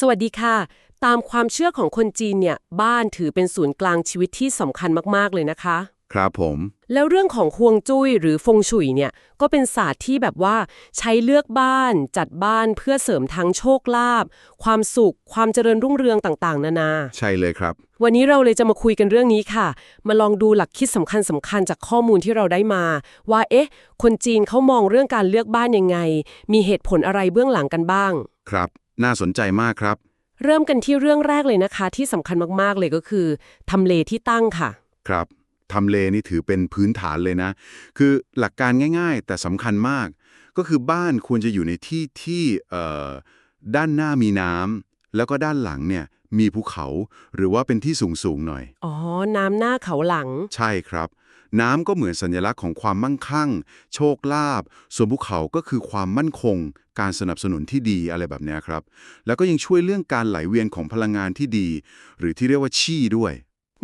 สวัสดีค่ะ ตามความเชื่อของคนจีนเนี่ย บ้านถือเป็นศูนย์กลางชีวิตที่สำคัญมากๆเลยนะคะ ครับผม แล้วเรื่องของฮวงจุ้ยหรือฟงฉุยเนี่ย ก็เป็นศาสตร์ที่แบบว่าใช้เลือกบ้าน จัดบ้านเพื่อเสริมทั้งโชคลาภความสุข ความเจริญรุ่งเรืองต่างๆ นานา ใช่เลยครับ วันนี้เราเลยจะมาคุยกันเรื่องนี้ค่ะ มาลองดูหลักคิดสำคัญสำคัญจากข้อมูลที่เราได้มา ว่าเอ๊ะ คนจีนเขามองเรื่องการเลือกบ้านยังไง มีเหตุผลอะไรเบื้องหลังกันบ้าง ครับ น่าสนใจมากครับ เริ่มกันที่เรื่องแรกเลยนะคะ ที่สำคัญมากๆเลยก็คือทำเลที่ตั้งค่ะ ครับทำเลนี่ถือเป็นพื้นฐานเลยนะ คือหลักการง่าย ๆ แต่สำคัญมาก ก็คือบ้านควรจะอยู่ในที่ที่เอ่อด้านหน้ามีน้ำแล้วก็ด้านหลังเนี่ยมีภูเขาหรือว่าเป็นที่สูงๆหน่อย อ๋อ น้ำหน้าเขาหลัง ใช่ครับ น้ำก็เหมือนสัญลักษณ์ของความมั่งคั่ง โชคลาภส่วนภูเขาก็คือความมั่นคง การสนับสนุนที่ดีอะไรแบบเนี้ยครับ แล้วก็ยังช่วยเรื่องการไหลเวียนของพลังงานที่ดี หรือที่เรียกว่าชี่ด้วย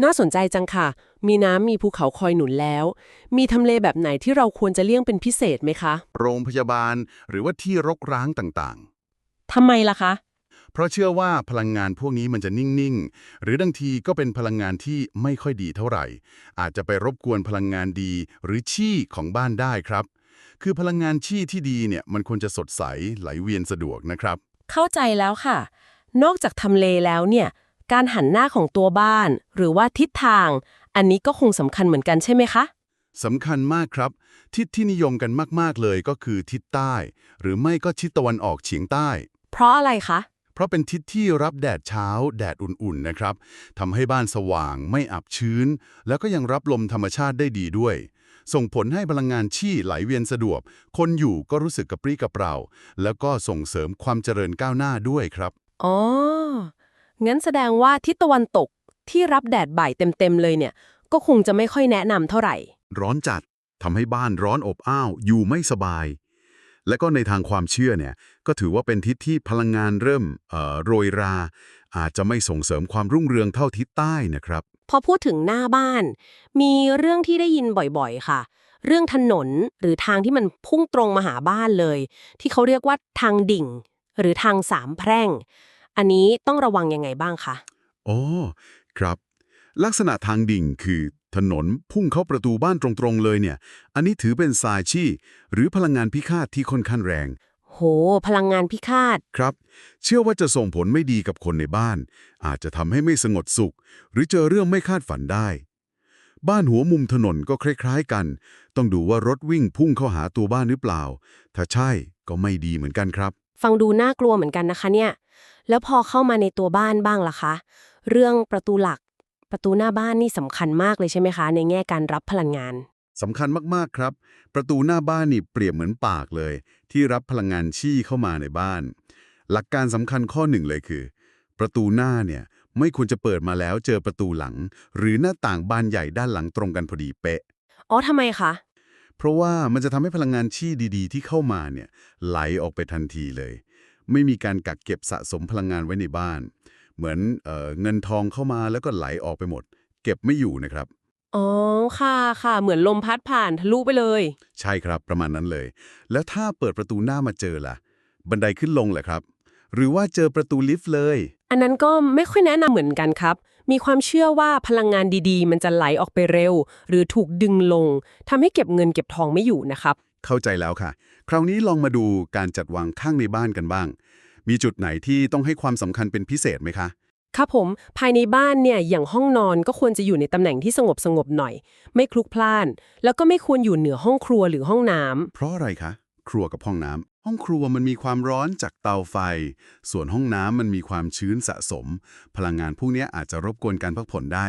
น่าสนใจจังค่ะ มีน้ำมีภูเขาคอยหนุนแล้ว มีทำเลแบบไหนที่เราควรจะเลี่ยงเป็นพิเศษไหมคะ โรงพยาบาล หรือว่าที่รกร้างต่างทำไมล่ะคะๆเพ ราะเชื่อว่าพลังงานพวกนี้มันจะนิ่ง ๆ หรือบางทีก็เป็นพลังงานที่ไม่ค่อยดีเท่าไหร่ อาจจะไปรบกวนพลังงานดีหรือชี่ของบ้านได้ครับ คือพลังงานชี่ที่ดีเนี่ยมันควรจะสดใสไหลเวียนสะดวกนะครับ เข้าใจแล้วค่ะ นอกจากทำเลแล้วเนี่ยการหันหน้าของตัวบ้าน หรือว่าทิศทาง อันนี้ก็คงสำคัญเหมือนกันใช่ไหมคะสำคัญมากครับ ทิศที่นิยมกันมาก ๆ เลยก็คือทิศใต้ หรือไม่ก็ทิศตะวันออกเฉียงใต้ เพราะอะไรคะ เพราะเป็นทิศที่รับแดดเช้า แดดอุ่นๆนะครับทำให้บ้านสว่างไม่อับชื้น แล้วก็ยังรับลมธรรมชาติได้ดีด้วย ส่งผลให้พลังงานชี่ไหลเวียนสะดวก คนอยู่ก็รู้สึกกระปรี้กระเปร่า แล้วก็ส่งเสริมความเจริญก้าวหน้าด้วยครับอ๋องั้นแสดงว่าทิศตะวันตกที่รับแดดบ่ายเต็มๆเลยเนี่ย ก็คงจะไม่ค่อยแนะนำเท่าไหร่ ร้อนจัดทำให้บ้านร้อนอบอ้าวอยู่ไม่สบาย และก็ในทางความเชื่อเนี่ยก็ถือว่าเป็นทิศที่พลังงานเริ่มเอ่อโรยรา อาจจะไม่ส่งเสริมความรุ่งเรืองเท่าทิศใต้นะครับ พอพูดถึงหน้าบ้าน มีเรื่องที่ได้ยินบ่อยๆ ค่ะ เรื่องถนนหรือทางที่มันพุ่งตรงมาหาบ้านเลย ที่เขาเรียกว่าทางดิ่ง หรือทางสามแพร่ง อันนี้ต้องระวังยังไงบ้างคะอ๋อครับลักษณะทางดิ่งคือ ถนนพุ่งเข้าประตูบ้านตรงๆเลยเนี่ย อันนี้ถือเป็นสายชี่ หรือพลังงานพิฆาตที่ค่อนข้างแรง โห พลังงานพิฆาต ครับ เชื่อว่าจะส่งผลไม่ดีกับคนในบ้าน อาจจะทำให้ไม่สงบสุข หรือเจอเรื่องไม่คาดฝันได้ บ้านหัวมุมถนนก็คล้ายๆกัน ต้องดูว่ารถวิ่งพุ่งเข้าหาตัวบ้านหรือเปล่า ถ้าใช่ก็ไม่ดีเหมือนกันครับ ฟังดูน่ากลัวเหมือนกันนะคะเนี่ย แล้วพอเข้ามาในตัวบ้านบ้างล่ะคะ เรื่องประตูหลัก ประตูหน้าบ้านนี่สำคัญมากเลยใช่ไหมคะ ในแง่การรับพลังงานสำคัญมากๆครับ ประตูหน้าบ้านนี่เปรียบเหมือนปากเลย ที่รับพลังงานชี่เข้ามาในบ้าน หลักการสำคัญข้อหนึ่งเลยคือ ประตูหน้าเนี่ยไม่ควรจะเปิดมาแล้วเจอประตูหลัง หรือหน้าต่างบานใหญ่ด้านหลังตรงกันพอดีเป๊ะอ๋อทำไมคะเพราะว่ามันจะทำให้พลังงานชี่ดีๆ ที่เข้ามาเนี่ยไหลออกไปทันทีเลย ไม่มีการกักเก็บสะสมพลังงานไว้ในบ้าน เหมือนเออเงินทองเข้ามาแล้วก็ไหลออกไปหมด เก็บไม่อยู่นะครับ อ๋อ ค่ะค่ะ เหมือนลมพัดผ่านทะลุไปเลย ใช่ครับประมาณนั้นเลย แล้วถ้าเปิดประตูหน้ามาเจอล่ะ บันไดขึ้นลงเหรอครับ หรือว่าเจอประตูลิฟต์เลย อันนั้นก็ไม่ค่อยแนะนำเหมือนกันครับ มีความเชื่อว่าพลังงานดีๆ มันจะไหลออกไปเร็ว หรือถูกดึงลงทำให้เก็บเงินเก็บทองไม่อยู่นะครับ เข้าใจแล้วค่ะ คราวนี้ลองมาดูการจัดวางข้างในบ้านกันบ้าง มีจุดไหนที่ต้องให้ความสำคัญเป็นพิเศษไหมคะ ครับผมภายในบ้านเนี่ยอย่างห้องนอนก็ควรจะอยู่ในตำแหน่งที่สงบสงบๆหน่อย ไม่คลุกพล่าน แล้วก็ไม่ควรอยู่เหนือห้องครัวหรือห้องน้ำเพราะอะไรคะ ครัวกับห้องน้ำห้องครัวมันมีความร้อนจากเตาไฟ ส่วนห้องน้ำมันมีความชื้นสะสม พลังงานพวกเนี้ยอาจจะรบกวนการพักผ่อนได้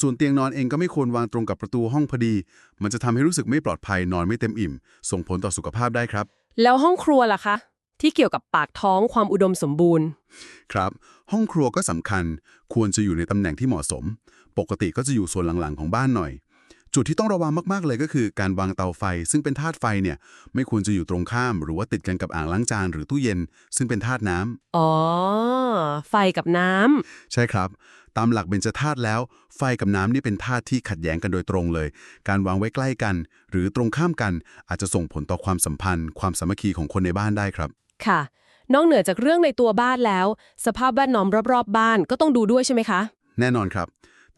ส่วนเตียงนอนเองก็ไม่ควรวางตรงกับประตูห้องพอดี มันจะทำให้รู้สึกไม่ปลอดภัยนอนไม่เต็มอิ่ม ส่งผลต่อสุขภาพได้ครับ แล้วห้องครัวล่ะคะ ที่เกี่ยวกับปากท้องความอุดมสมบูรณ์ ครับ ห้องครัวก็สำคัญ ควรจะอยู่ในตำแหน่งที่เหมาะสม ปกติก็จะอยู่ส่วนหลังๆของบ้านหน่อย จุดที่ต้องระวังมากๆเลยก็คือการวางเตาไฟ ซึ่งเป็นธาตุไฟเนี่ยไม่ควรจะอยู่ตรงข้าม หรือว่าติดกันกับอ่างล้างจานหรือตู้เย็น ซึ่งเป็นธาตุน้ำอ๋อ ไฟกับน้ำ ใช่ครับ ตามหลักเบญจธาตุแล้ว ไฟกับน้ำนี่เป็นธาตุที่ขัดแย้งกันโดยตรงเลย การวางไว้ใกล้กัน หรือตรงข้ามกันอาจจะส่งผลต่อความสัมพันธ์ ความสามัคคีของคนในบ้านได้ครับ ค่ะ นอกเหนือจากเรื่องในตัวบ้านแล้ว สภาพแวดล้อมรอบๆบ้านก็ต้องดูด้วยใช่ไหมคะ แน่นอนครับ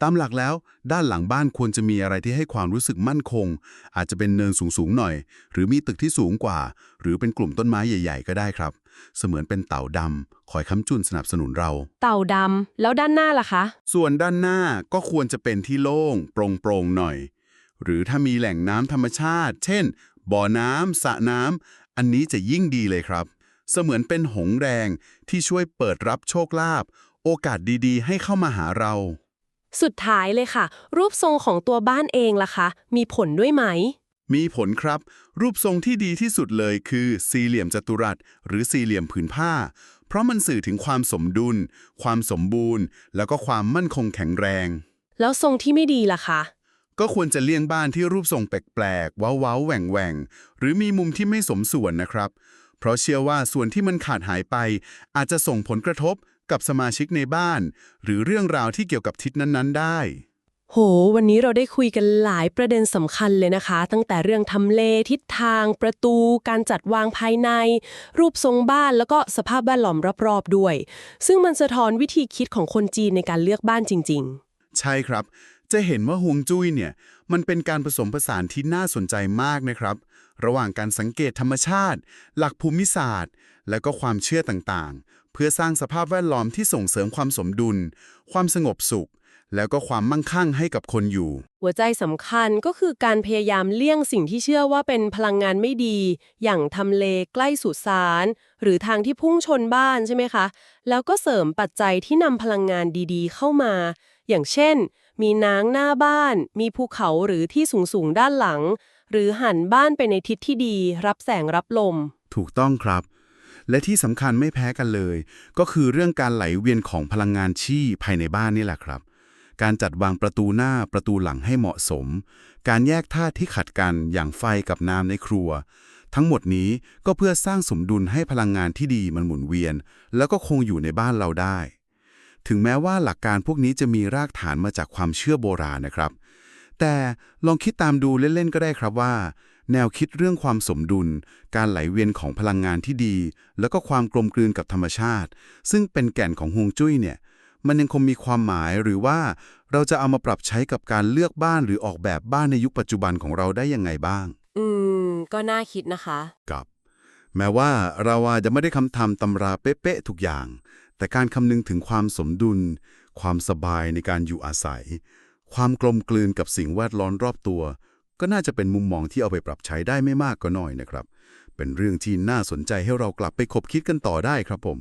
ตามหลักแล้วด้านหลังบ้านควรจะมีอะไรที่ให้ความรู้สึกมั่นคง อาจจะเป็นเนินสูงๆหน่อย หรือมีตึกที่สูงกว่า หรือเป็นกลุ่มต้นไม้ใหญ่ ๆ ก็ได้ครับ เสมือนเป็นเต่าดำคอยค้ำจุนสนับสนุนเรา เต่าดำแล้วด้านหน้าล่ะคะ ส่วนด้านหน้าก็ควรจะเป็นที่โล่งโปร่งๆหน่อย หรือถ้ามีแหล่งน้ำธรรมชาติ เช่น บ่อน้ำสระน้ำอันนี้จะยิ่งดีเลยครับ เสมือนเป็นหงแรงที่ช่วยเปิดรับโชคลาภโอกาสดีๆ ให้เข้ามาหาเรา สุดท้ายเลยค่ะ รูปทรงของตัวบ้านเองล่ะคะ มีผลด้วยไหม มีผลครับ รูปทรงที่ดีที่สุดเลยคือสี่เหลี่ยมจัตุรัส หรือสี่เหลี่ยมผืนผ้า เพราะมันสื่อถึงความสมดุล ความสมบูรณ์ แล้วก็ความมั่นคงแข็งแรง แล้วทรงที่ไม่ดีล่ะคะก็ควรจะเลี่ยงบ้านที่รูปทรงแปลกๆว้าวๆแหว่งๆ หรือมีมุมที่ไม่สมส่วนนะครับ เพราะเชื่อว่าส่วนที่มันขาดหายไป อาจจะส่งผลกระทบกับสมาชิกในบ้าน หรือเรื่องราวที่เกี่ยวกับทิศนั้น ๆ ได้ โห วันนี้เราได้คุยกันหลายประเด็นสำคัญเลยนะคะ ตั้งแต่เรื่องทำเลทิศทาง ประตู การจัดวางภายใน รูปทรงบ้านแล้วก็สภาพแวดล้อมรอบๆด้วย ซึ่งมันสะท้อนวิธีคิดของคนจีนในการเลือกบ้านจริงใช่ครับ จะเห็นว่าฮวงจุ้ยเนี่ยมันเป็นการผสมผสานที่น่าสนใจมากนะครับ ระหว่างการสังเกตธรรมชาติ หลักภูมิศาสตร์ และก็ความเชื่อต่างๆ เพื่อสร้างสภาพแวดล้อมที่ส่งเสริมความสมดุล ความสงบสุข แล้วก็ความมั่งคั่งให้กับคนอยู่ หัวใจสำคัญก็คือการพยายามเลี่ยงสิ่งที่เชื่อว่าเป็นพลังงานไม่ดี อย่างทำเลใกล้สุสาน หรือทางที่พุ่งชนบ้านใช่ไหมคะ แล้วก็เสริมปัจจัยที่นำพลังงานดีๆ เข้ามา อย่างเช่นมีน้ำหน้าบ้าน มีภูเขาหรือที่สูงๆ ด้านหลัง หรือหันบ้านไปในทิศที่ดี รับแสงรับลม ถูกต้องครับ และที่สำคัญไม่แพ้กันเลย ก็คือเรื่องการไหลเวียนของพลังงานชี่ภายในบ้านนี่แหละครับ การจัดวางประตูหน้าประตูหลังให้เหมาะสม การแยกธาตุที่ขัดกันอย่างไฟกับน้ำในครัว ทั้งหมดนี้ก็เพื่อสร้างสมดุลให้พลังงานที่ดีมันหมุนเวียน แล้วก็คงอยู่ในบ้านเราได้ ถึงแม้ว่าหลักการพวกนี้จะมีรากฐานมาจากความเชื่อโบราณนะครับ แต่ลองคิดตามดูเล่น ๆ ก็ได้ครับว่า แนวคิดเรื่องความสมดุล การไหลเวียนของพลังงานที่ดี แล้วก็ความกลมกลืนกับธรรมชาติ ซึ่งเป็นแก่นของฮวงจุ้ยเนี่ย มันยังคงมีความหมายหรือว่าเราจะเอามาปรับใช้กับการเลือกบ้านหรือออกแบบบ้านในยุคปัจจุบันของเราได้ยังไงบ้าง อืม ก็น่าคิดนะคะ กับ แม้ว่าเราอาจจะไม่ได้คำทำตำราเป๊ะๆทุกอย่าง แต่การคำนึงถึงความสมดุล ความสบายในการอยู่อาศัย ความกลมกลืนกับสิ่งแวดล้อมรอบตัว ก็น่าจะเป็นมุมมองที่เอาไปปรับใช้ได้ไม่มากก็น้อยนะครับ เป็นเรื่องที่น่าสนใจให้เรากลับไปคบคิดกันต่อได้ครับผม